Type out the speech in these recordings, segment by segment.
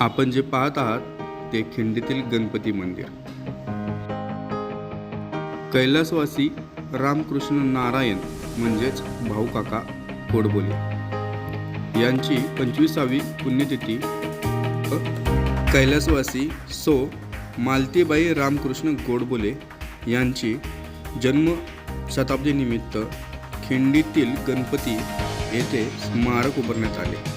आपण जे पाहत आहात ते खिंडीतील गणपती मंदिर. कैलासवासी रामकृष्ण नारायण म्हणजेच भाऊ काका गोडबोले यांची पंचवीसावी पुण्यतिथी. कैलासवासी सो मालतीबाई रामकृष्ण गोडबोले यांची जन्म शताब्दीनिमित्त खिंडीतील गणपती येथे स्मारक उभारण्यात आले.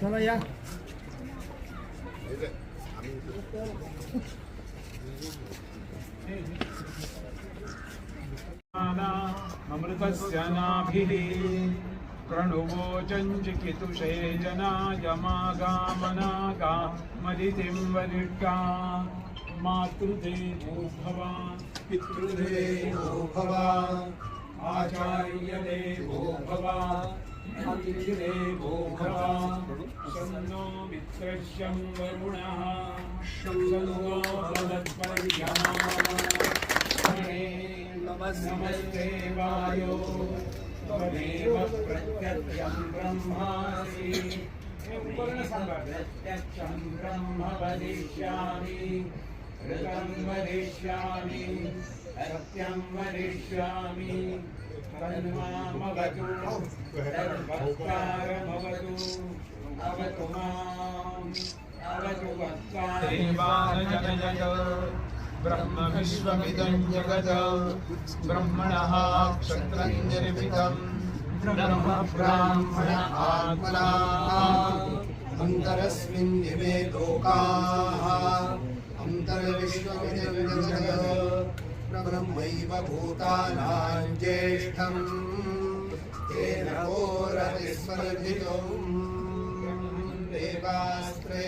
चला या। अमृतस्य नाभिः प्रणुवोचञ्चिकितुषे जनायमागामनागा मदितिं वरिष्ठा मातृदेवो भव पितृदेवो भव आचार्यदेवो भव अतिथिदेवो भव शन्नो मित्रश्यं वरुणः। शन्नो भवत्पर्यमा नमस्ते वायो। त्वमेव प्रत्यक्षं ब्रह्मासि। प्रत्यक्षं ब्रह्म वदिष्यामि। ऋतं वदिष्यामि सत्यं वदिष्यामि तन्मामवतु तद्भक्तारमवतु अवतु माम् अवतु वक्तारमवतु ब्रह्म विश्वमिदं जगत् ब्रह्मणः क्षत्रं ब्रह्म ब्राह्मण आत्मना। अन्तरस्मिन् दिवे लोकाः ब्रह्मैव भूतानां ज्येष्ठम् तेन घोरविस्मर्जितम् देवास्त्रे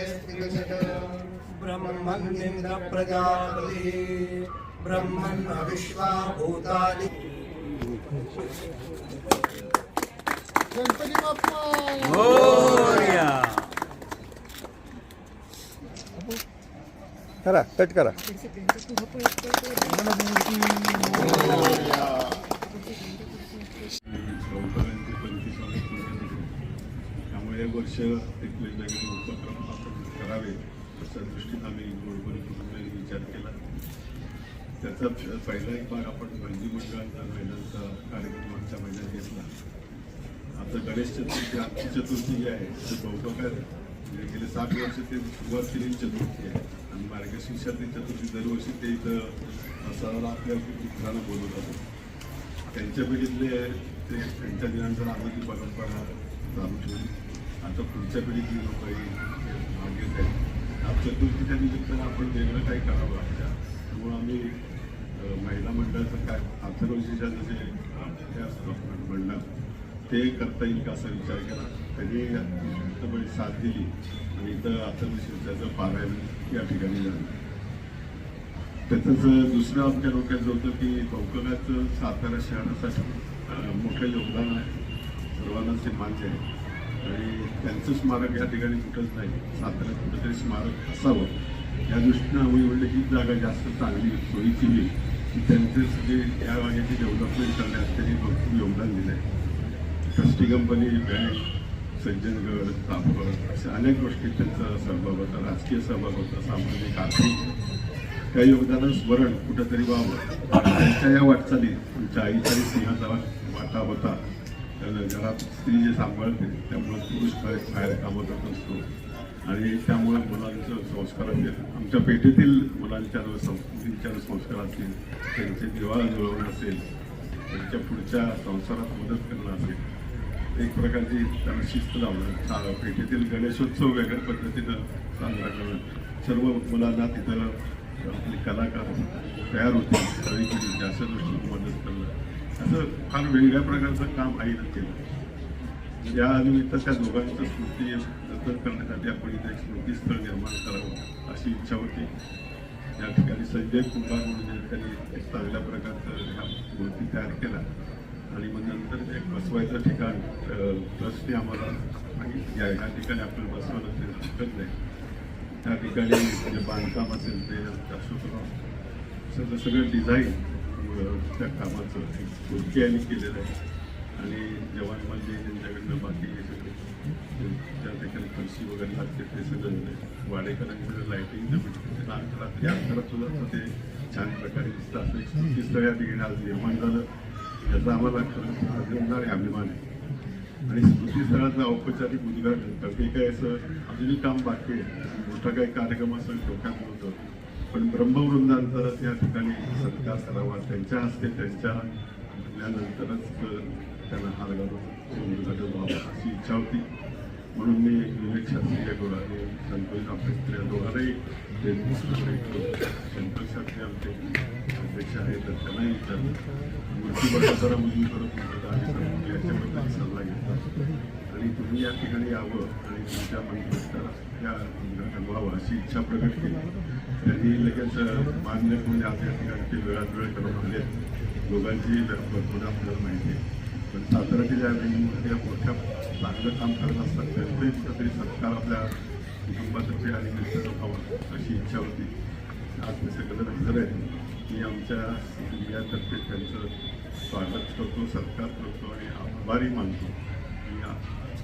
ब्रह्मन्निन्द्र ब्रह्मन् विश्वा भूतानि गणपती बाप्पा करा कट करा. त्यामुळे वर्ष एक वेगवेगळे उपक्रम आपण करावे अशा दृष्टीनं आम्ही गोडबोली कुटुंबाने विचार केला. त्याचा पहिला एक भाग आपण गांधी मंडळाचा महिन्यांचा कार्यक्रम मागच्या महिन्यात घेतला. आता गणेश चतुर्थी आजची चतुर्थी जी आहे ते बहुप्रकार म्हणजे गेले सात वर्ष ते सुरुवात केलेली चतुर्थी आहे आणि मार्गशीर्षातली चतुर्थी दरवर्षी ते इथं सणाला आपल्या मित्रांना बोलवतात त्यांच्या पिढीतले ते त्यांच्या दिनांतर आम्ही ती परंपरा चालू ठेवली आता पुढच्या पिढीतली लोक मागे आहेत. चतुर्थीच्या निमित्तानं आपण वेगळं काही करावं आमच्या त्यामुळं आम्ही महिला मंडळाचं काय अथर्वशीच्या जसे हे असतं मंडळ ते करता येईल का असा विचार केला. त्यांनी इथं साथ दिली आणि इथं अथर्वशीच्याचं पारायण या ठिकाणी झालं. त्याचंच दुसरं आमच्या डोक्यात होतं की कोकणाचं सातारा शहरासाठी मोठं योगदान आहे. सर्वांनाच ते मान्य आहे. आणि त्यांचं स्मारक या ठिकाणी कुठंच नाही. साताऱ्यात कुठंतरी स्मारक असावं. या दृष्टीनं आम्ही म्हणलं ही जागा जास्त चांगली सोयीची होईल. की त्यांचे सगळे या वाड्याची डेव्हलपमेंट करण्यात त्यांनी भरपूर योगदान दिलं आहे ट्रस्टी कंपनी बँक सज्जनगड तापड अशा अनेक गोष्टीत त्यांचा सहभाग होता. राजकीय सहभाग होता. सामाजिक आर्थिक. त्या योगदानात स्मरण कुठंतरी व्हावं. त्यांच्या या वाटचालीत आमच्या आईचा सिंहाचा वाटा होता. घरात स्त्री जे सांभाळते त्यामुळे पुरुष बाहेर कामत कामं करत असतो. आणि त्यामुळे मुलांचं संस्कार असेल आमच्या पेठेतील मुलांच्या मुलींच्या संस्कार असतील त्यांचे दिवाळा जुळवणं असेल त्यांच्या पुढच्या संसारात मदत करणं असेल एक प्रकारची त्यांना शिस्त लावणं सा- पेठेतील गणेशोत्सव वेगळ्या पद्धतीनं साजरा करणं सर्व मुलांना तिथं आपले कलाकार तयार होते सगळीकडे जास्त गोष्टी मदत करणं असं फार वेगळ्या प्रकारचं काम आईनं केलं. या निमित्त त्या दोघांचं स्मृती जतन करण्यासाठी आपण इथे एक स्मृतीस्थळ निर्माण करावं अशी इच्छा होती. या ठिकाणी संजय कुंभार म्हणून त्यांनी एक चांगल्या प्रकारचं ह्या मूर्ती तयार केला. आणि मग नंतर ते एक बसवायचं ठिकाण ट्रस्टने आम्हाला सांगितलं या ह्या ठिकाणी आपल्याला बसवलं ते हरकत नाही. त्या ठिकाणी जे बांधकाम असेल ते अशोकराव सगळं सगळं डिझाईन त्या कामाचं एक मूर्ती यांनी केलेलं आहे. आणि जवान म्हणजे त्यांच्याकडनं बाकी त्या ठिकाणी फरशी वगैरे लागते ते सगळं वाडेकरांकडे लाईटिंग रात्री अंतरात सुद्धा तर ते छान प्रकारे दिसतं असं एक या ठिकाणी आज निर्माण झालं. याचा आम्हाला खरंच आनंद आणि अभिमान आहे आणि स्मृतीस्थळाचं औपचारिक उद्घाटन तर ते काय असं अजूनही काम बाकी आहे. मोठा काही कार्यक्रम असं डोक्यात नव्हतं. पण ब्रह्मवृंदांचा त्या ठिकाणी सत्कार करावा त्यांच्या हस्ते त्यांच्या नंतरच त्यांना हार घालून उद्घाटन व्हावं अशी इच्छा होती. म्हणून मी विवेक शास्त्री या दोघांनी संतोष आंबेडकर या दोघांनाही ते संतोष शास्त्री आमचे अध्यक्ष आहेत तर त्यांनाही विचारलं. मूर्ती बघा जरा उजवी करत म्हणतात याच्याबद्दल सल्ला घेतला. आणि तुम्ही या ठिकाणी यावं आणि तुमच्या मंदिराचा त्या उद्घाटन व्हावं अशी इच्छा प्रकट केली. त्यांनी लगेच मान्य म्हणजे आज या ठिकाणी ते वेळात वेळ करून आले. दोघांची भरपूर आपल्याला माहिती आहे. पण सातारातील ज्या वेगवेगळ्या मोठ्या चांगलं काम करत असतात त्यांचंही तरी सत्कार आपल्या कुटुंबातर्फे आणि निश्चित व्हावा अशी इच्छा होती. आज ते सगळं हजर आहे. मी आमच्या कुटुंबियातर्फे त्यांचं स्वागत करतो सत्कार करतो आणि आभारी मानतो. मी आ-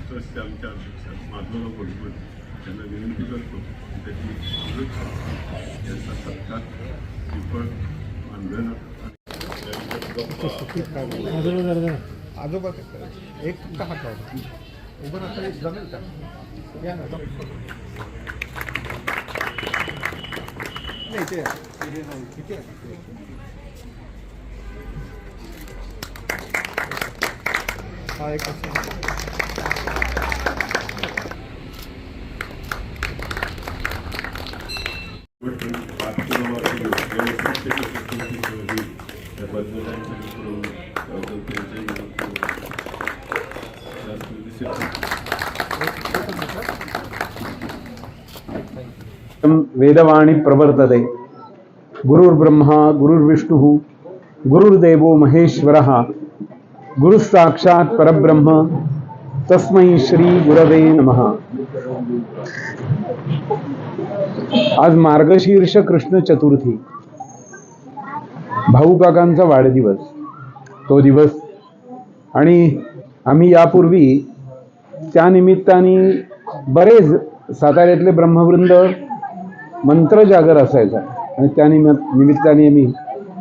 ट्रस्टचे आमच्या अध्यक्ष माधवराव गोडबोल त्यांना विनंती करतो त्यांनी त्याची यांचा सत्कार विफळ मानधन आजोबा आजोबा एक फक्त हात लावला उभं राहता एक जमेल का? या ना. नाही ते किती आहे? वेदवाणी प्रवर्तते। गुरुर्ब्रह्मा गुरुर्विष्णुः गुरुर्देवो महेश्वरः। गुरुसाक्षात् परब्रह्म तस्मै श्री गुरवे नमः. आज मार्गशीर्ष कृष्ण चतुर्थी. भाऊ काकांचा वाढदिवस. तो दिवस आणि आम्ही यापूर्वी त्या निमित्ताने बरेच साताऱ्यातले ब्रह्मवृंद मंत्रजागर असायचा. आणि त्या निमित्ताने आम्ही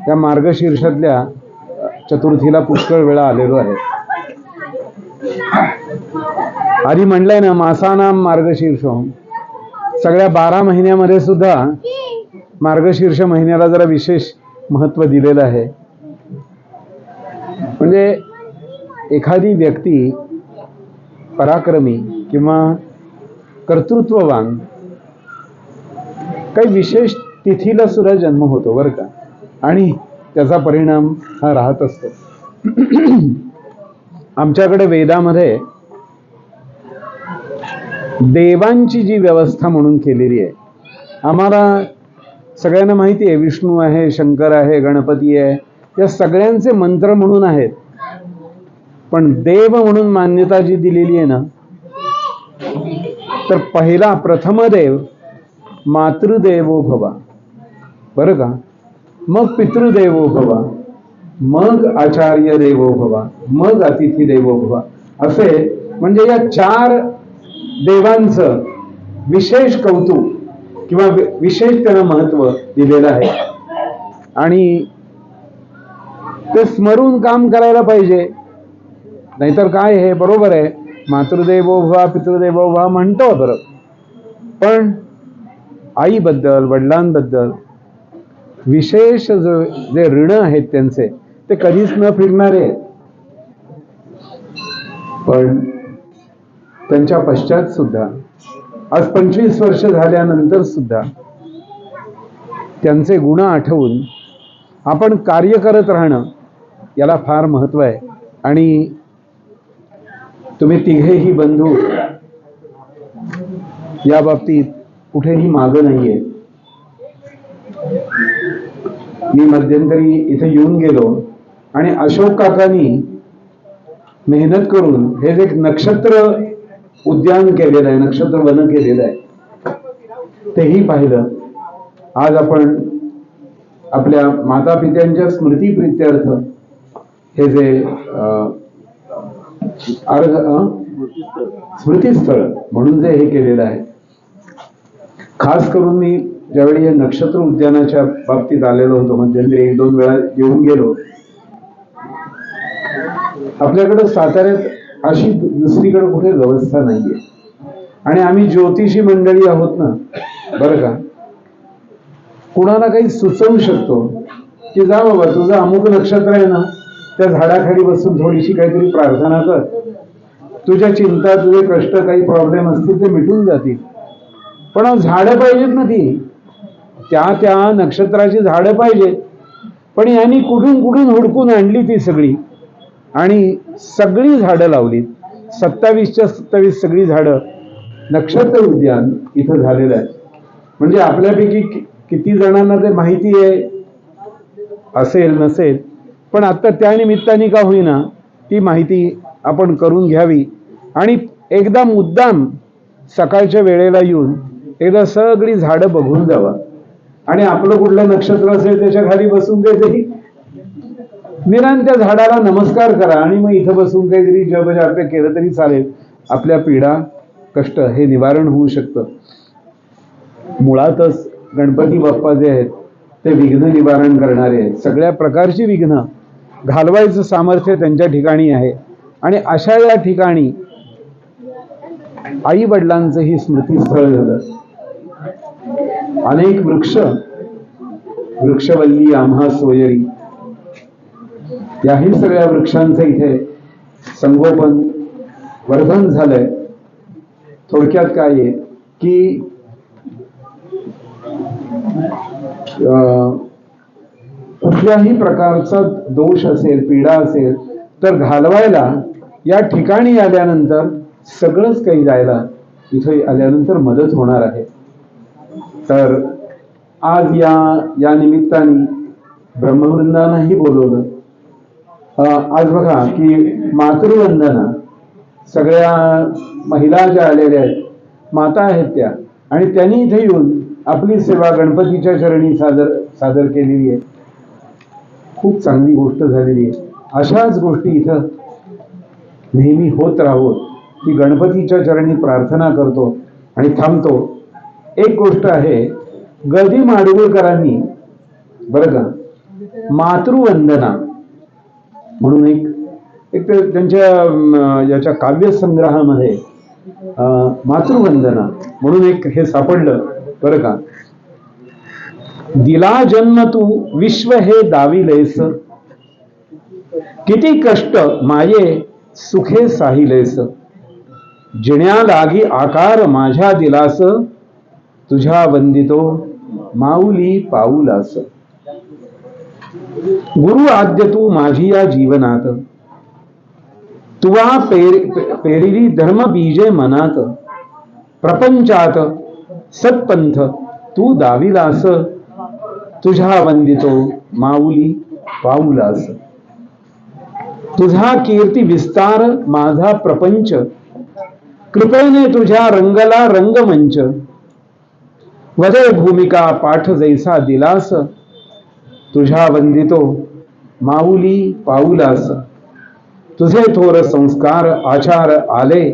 त्या मार्गशीर्षातल्या चतुर्थीला पुष्कळ वेळा आलेलो आहे. आधी म्हणलंय ना मासानाम मार्गशीर्ष सगळ्या बारा महिन्यामध्ये सुद्धा मार्गशीर्ष महिन्याला जरा विशेष महत्त्व दिलेलं आहे. म्हणजे एखादी व्यक्ती पराक्रमी किंवा कर्तृत्ववान काही विशेष तिथीला सुद्धा जन्म होतो बरं का. आणि त्याचा परिणाम हा राहत असतो. आमच्याकडे वेदामध्ये देवांची जी व्यवस्था म्हणून केलेली आहे आम्हाला सगळ्यांना माहिती आहे विष्णू आहे शंकर आहे गणपती आहे या सगळ्यांचे मंत्र म्हणून आहेत. पण देव म्हणून मान्यता जी दिलेली आहे ना तर पहिला प्रथम देव मातृदेवो भवा. बरं का? मग पितृदेवो भवा मग आचार्य देवो भवा मग अतिथी देवो भवा. असे म्हणजे या चार देवांचं विशेष कौतुक किंवा विशेष त्यांना महत्त्व दिलेलं आहे. आणि ते स्मरून काम करायला पाहिजे. नाहीतर काय हे बरोबर आहे. मातृदेवो भवा पितृदेवो भवा म्हणतो बरं. पण आईबद्दल वडिलांबद्दल विशेष जो जे ऋण आहेत त्यांचे ते कधीच न फिरणारे. पण त्यांच्या पश्चात सुद्धा आज पंचवीस वर्ष झाल्यानंतर सुद्धा त्यांचे गुण आठवून आपण कार्य करत राहणं याला फार महत्त्व आहे. आणि तुम्ही तिघेही बंधू या बाबतीत कुठेही मागं नाहीये. मी मध्यंतरी इथे येऊन गेलो आणि अशोक काकांनी मेहनत करून हे जे एक नक्षत्र उद्यान केलेलं आहे नक्षत्र वन केलेलं आहे तेही पाहिलं. आज आपण आपल्या माता पित्यांच्या स्मृती प्रित्यर्थ हे जे अं, स्मृतीस्थळ म्हणून जे हे केलेलं आहे. खास करून मी ज्यावेळी या नक्षत्र उद्यानाच्या बाबतीत आलेलो होतो मध्यंतरी एक दोन वेळा येऊन गेलो. आपल्याकडं साताऱ्यात अशी दुसरीकडे कुठे व्यवस्था नाहीये. आणि आम्ही ज्योतिषी मंडळी आहोत ना बरं का? कुणाला काही सुचवू शकतो? की जा बाबा तुझं अमुक नक्षत्र आहे ना त्या झाडाखाली बसून थोडीशी काहीतरी प्रार्थना कर. तुझ्या चिंता तुझे कष्ट काही प्रॉब्लेम असतील ते मिटून जातील. पण झाडं पाहिजेत ना ती. त्या त्या नक्षत्राची झाडं पाहिजेत पण यांनी कुठून कुठून हुडकून आणली ती सगळी? आणि सगळी झाडं लावली सत्तावीसच्या सत्तावीस सगळी झाडं नक्षत्र उद्यान इथं झालेलं आहे. म्हणजे आपल्यापैकी किती जणांना ते माहिती आहे? असेल नसेल. पण आता त्या निमित्ताने का होईना ती माहिती आपण करून घ्यावी. आणि एकदा मुद्दाम सकाळच्या वेळेला येऊन एकदा सगळी झाडं बघून जावा. आणि आपलं कुठलं नक्षत्र असेल त्याच्याखाली बसून काहीतरी निरान त्या झाडाला नमस्कार करा आणि मग इथं बसून काहीतरी जप केलं तरी चालेल. आपल्या पीडा कष्ट हे निवारण होऊ शकतं. मुळातच गणपती बाप्पा जे आहेत ते विघ्न निवारण करणारे आहेत. सगळ्या प्रकारची विघ्न घालवायचं सामर्थ्य त्यांच्या ठिकाणी आहे. आणि अशा या ठिकाणी आई वडिलांचं ही स्मृतीस्थळ झालं. अनेक वृक्ष वृक्षवल्ली आम्हा सोयरी. याही सगळ्या वृक्षांचं इथे संगोपन वर्धन झालंय. थोडक्यात काय आहे की अं, कुठल्याही प्रकारचा दोष असेल पीडा असेल तर घालवायला या ठिकाणी आल्यानंतर सगळंच काही जायला इथे आल्यानंतर मदत होणार आहे. तर आज या या निमित्ताने ब्रह्मवृंदानाही बोलवलं. आज बघा की मातृवंदना सगळ्या महिला ज्या आलेल्या आहेत माता आहेत त्या आणि त्यांनी इथे येऊन आपली सेवा गणपतीच्या चरणी सादर सादर केलेली आहे. खूप चांगली गोष्ट झालेली आहे. अशाच गोष्टी इथं नेहमी होत राहोत की गणपतीच्या चरणी प्रार्थना करतो आणि थांबतो. एक गोष्ट आहे गदी माडगुळकरांनी बरं का मातृवंदना. म्हणून एक एक त्यांच्या याच्या काव्यसंग्रहामध्ये मातृवंदना. म्हणून एक हे सापडलं बरं का. दिला जन्म तू विश्व हे दाविलेस किती कष्ट माये सुखे साहिलेस जिण्या लागी आकार माझ्या दिलास. तुझ्या वंदितो माऊली पाऊलास. गुरु आद्य तू माझी या जीवनात. तुवा पेर पेरिली धर्म बीजे मनात. प्रपंचात सत्पंथ तू दाविलास. तुझ्या वंदितो माऊली पाऊलास. तुझा कीर्ती विस्तार माझा प्रपंच. कृपेने तुझ्या रंगला रंगमंच. वदे भूमिका पाठ जैसा दिलास, तुझा वंदितो माऊली पाऊलास। तुझे थोर संस्कार आचार आले,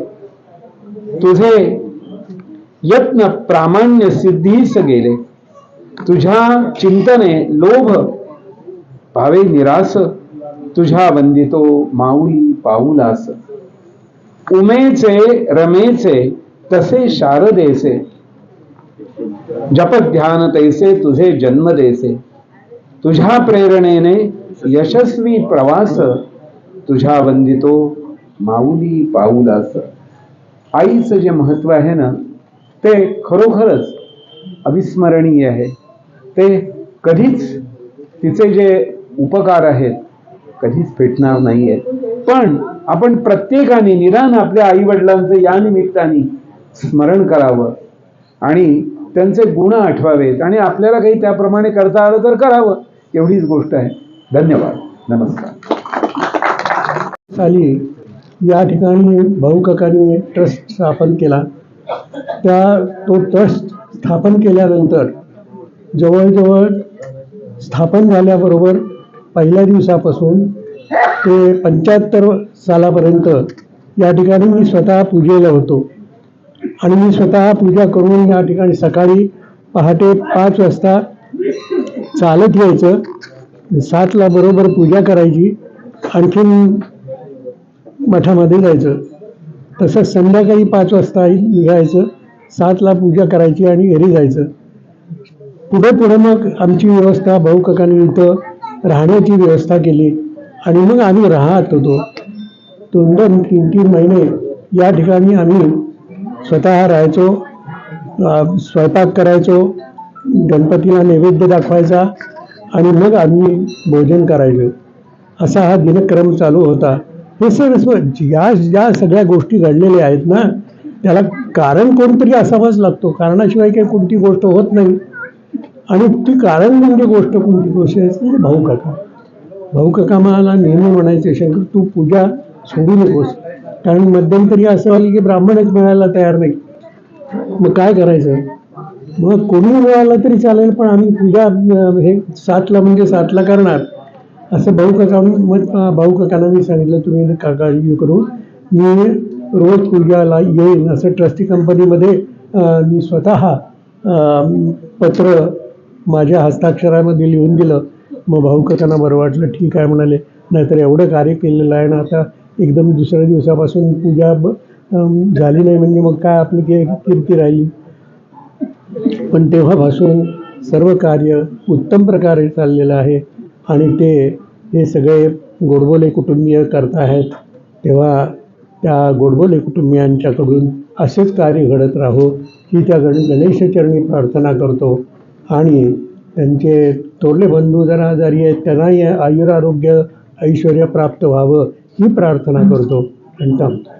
तुझे यत्न प्रामाण्य सिद्धीस गेले। तुझ्या चिंतने लोभ भावे निरास तुझ्या वंदितो माऊली पाऊलास। उमेचे, रमेचे, तसे शारदेचे जप ध्यान तैसे तुझे जन्म देसे। तुझ्या प्रेरणेने यशस्वी प्रवास तुझ्या वंदितो माऊली पाऊलास। आईचं जे महत्त्व आहे ना ते खरोखरच अविस्मरणीय आहे. ते कधीच तिचे जे उपकार आहेत कधीच भेटणार आहेत पण आपण प्रत्येकाने निदान आपल्या आई वडिलांचं या निमित्ताने स्मरण करावं. आणि त्यांचे गुण आठवावेत आणि आपल्याला काही त्याप्रमाणे करता आलं तर करावं एवढीच गोष्ट आहे. धन्यवाद. नमस्कार. साली या ठिकाणी भाऊ काकांनी ट्रस्ट स्थापन केला. त्या तो ट्रस्ट स्थापन केल्यानंतर जवळजवळ स्थापन झाल्याबरोबर पहिल्या दिवसापासून ते पंच्याहत्तर सालापर्यंत या ठिकाणी मी स्वतः पूजेला होतो. आणि मी स्वतः पूजा करून या ठिकाणी सकाळी पहाटे पाच वाजता चालत यायचं. सातला बरोबर पूजा करायची. आणखीन मठामध्ये जायचं. तसंच संध्याकाळी पाच वाजता निघायचं. सातला पूजा करायची आणि घरी जायचं. पुढे पुढे मग आमची व्यवस्था भाऊ काकांनी इथं राहण्याची व्यवस्था केली. आणि मग आम्ही राहत होतो. दोन दोन तीन तीन महिने या ठिकाणी आम्ही स्वतः राहायचो स्वयंपाक करायचो गणपतीला नैवेद्य दाखवायचा आणि मग आम्ही भोजन करायचो. असा हा दिनक्रम चालू होता. हे सर्व ज्या ज्या सगळ्या गोष्टी घडलेल्या आहेत ना त्याला कारण कोणतरी असावाच लागतो. कारणाशिवाय काही कोणती गोष्ट होत नाही. आणि ती कारण म्हणजे गोष्ट कोणती? गोष्ट म्हणजे भाऊ काका. भाऊ काका मला नेहमी म्हणायचे शंकर तू पूजा सोडू नकोस. कारण मध्यंतरी असं वाली की ब्राह्मणच मिळायला तयार नाही. मग काय करायचं? मग कोणी मिळालं तरी चालेल पण आम्ही पूजा हे सातला म्हणजे सातला करणार. असं भाऊ काका मग भाऊ काकांना मी सांगितलं तुम्ही काका काळजी करू मी रोज पूजाला येईन. असं ट्रस्टी कंपनीमध्ये मी स्वतः पत्र माझ्या हस्ताक्षरामध्ये लिहून दिलं. मग भाऊ काकांना बरं वाटलं ठीक आहे म्हणाले. नाहीतर एवढं कार्य केलेलं आहे ना आता एकदम दुसऱ्या दिवसापासून पूजा झाली नाही म्हणजे मग काय आपली की- कीर्ती राहिली. पण तेव्हापासून सर्व कार्य उत्तम प्रकारे चाललेलं आहे. आणि ते हे सगळे गोडबोले कुटुंबीय करत आहेत. तेव्हा त्या गोडबोले कुटुंबियांच्याकडून असेच कार्य घडत राहो ही त्या गण गणेशचरणी प्रार्थना करतो. आणि त्यांचे थोरले बंधू जरा आजारी आहेत त्यांनाही आयुरारोग्य ऐश्वर प्राप्त व्हावं ही प्रार्थना करतो आणि थांबतो